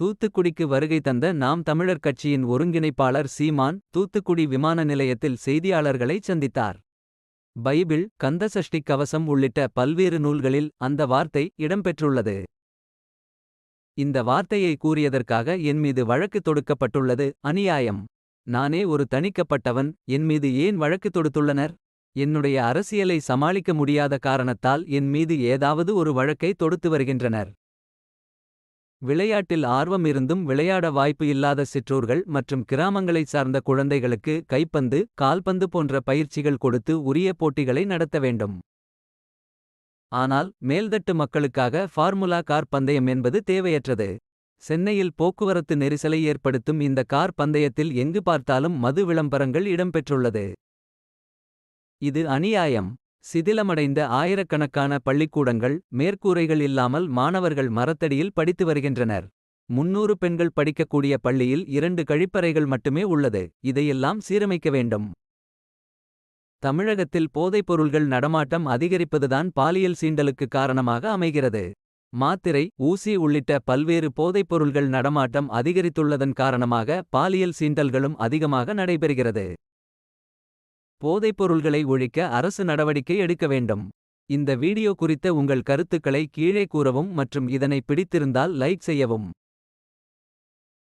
தூத்துக்குடிக்கு வருகை தந்த நாம் தமிழர் கட்சியின் ஒருங்கிணைப்பாளர் சீமான் தூத்துக்குடி விமான நிலையத்தில் செய்தியாளர்களை சந்தித்தார். பைபிள் கந்தசஷ்டி கவசம் உள்ளிட்ட பல்வேறு நூல்களில் அந்த வார்த்தை இடம்பெற்றுள்ளது. இந்த வார்த்தையை கூறியதற்காக என் மீது வழக்கு தொடுக்கப்பட்டுள்ளது அநியாயம். நானே ஒரு தணிக்கப்பட்டவன் என் மீது ஏன் வழக்கு தொடுத்துள்ளனர். என்னுடைய அரசியலை சமாளிக்க முடியாத காரணத்தால் என் மீது ஏதாவது ஒரு வழக்கை தொடுத்து வருகின்றனர். விளையாட்டில் ஆர்வம் இருந்தும் விளையாட வாய்ப்பு இல்லாத சிற்றூர்கள் மற்றும் கிராமங்களைச் சார்ந்த குழந்தைகளுக்கு கைப்பந்து கால்பந்து போன்ற பயிற்சிகள் கொடுத்து உரிய போட்டிகளை நடத்த வேண்டும். ஆனால் மேல்தட்டு மக்களுக்காக ஃபார்முலா கார் பந்தயம் என்பது தேவையற்றது. சென்னையில் போக்குவரத்து நெரிசலை ஏற்படுத்தும் இந்த கார் பந்தயத்தில் எங்கு பார்த்தாலும் மது விளம்பரங்கள் இடம்பெற்றுள்ளது. இது அநியாயம். சிதிலமடைந்த ஆயிரக்கணக்கான பள்ளிக்கூடங்கள் மேற்கூரைகள் இல்லாமல் மாணவர்கள் மரத்தடியில் படித்து வருகின்றனர். முன்னூறு பெண்கள் படிக்கக்கூடிய பள்ளியில் இரண்டு கழிப்பறைகள் மட்டுமே உள்ளது. இதையெல்லாம் சீரமைக்க வேண்டும். தமிழகத்தில் போதைப்பொருள்கள் நடமாட்டம் அதிகரிப்பதுதான் பாலியல் சீண்டலுக்கு காரணமாக அமைகிறது. மாத்திரை ஊசி உள்ளிட்ட பல்வேறு போதைப்பொருள்கள் நடமாட்டம் அதிகரித்துள்ளதன் காரணமாக பாலியல் சீண்டல்களும் அதிகமாக நடைபெறுகிறது. போதைப்பொருள்களை ஒழிக்க அரசு நடவடிக்கை எடுக்க வேண்டும். இந்த வீடியோ குறித்த உங்கள் கருத்துக்களை கீழே கூறவும் மற்றும் இதனை பிடித்திருந்தால் லைக் செய்யவும்.